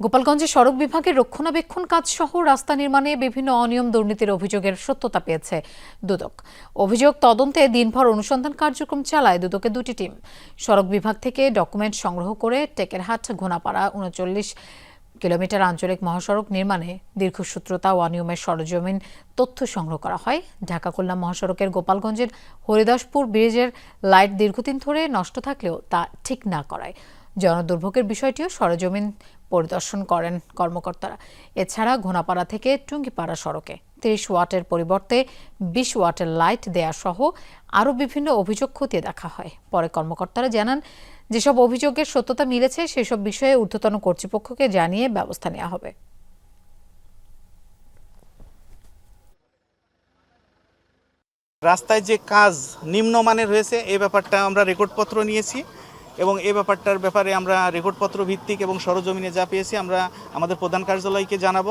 গোপালগঞ্জে সড়ক বিভাগের রক্ষণাবেক্ষণ কাজ সহ রাস্তা নির্মাণে বিভিন্ন অনিয়ম দুর্নীতির অভিযোগের সত্যতা পেয়েছে দুদক। অভিযোগ তদন্তে দিনভর অনুসন্ধান কার্যক্রম চালায় দুদকের দুটি টিম। সড়ক বিভাগ থেকে ডকুমেন্ট সংগ্রহ করে টেকেরহাট, ঘোনাপাড়া, উনচল্লিশ কিলোমিটার আঞ্চলিক মহাসড়ক নির্মাণে দীর্ঘসূত্রতা ও অনিয়মের সরজমিন তথ্য সংগ্রহ করা হয়। ঢাকা খুলনা মহাসড়কের গোপালগঞ্জের হরিদাসপুর ব্রিজের লাইট দীর্ঘদিন ধরে নষ্ট থাকলেও তা ঠিক না করায়। জনদুর্ভোগের বিষয়টিও সরজমিন পরিদর্শন করেন কর্মকর্তারা। এছাড়া ঘোনাপাড়া থেকে টুঙ্গিপাড়া সড়কে তিরিশ ওয়াটের পরিবর্তে বিশ ওয়াটের লাইট দেয়া সহ আরও বিভিন্ন অভিযোগ খতিয়ে দেখা হয়। পরে কর্মকর্তারা জানান, যেসব অভিযোগের সত্যতা মিলেছে সেসব বিষয়ে ঊর্ধ্বতন কর্তৃপক্ষকে জানিয়ে ব্যবস্থা নেওয়া হবে। রাস্তায় যে কাজ নিম্নমানের হয়েছে এই ব্যাপারটা আমরা রেকর্ডপত্র নিয়েছি। এবং এই ব্যাপারটার ব্যাপারে আমরা রেকর্ডপত্র ভিত্তিক এবং সরজমিনে যা পেয়েছি, আমরা আমাদের প্রধান কার্যালয়কে জানাব।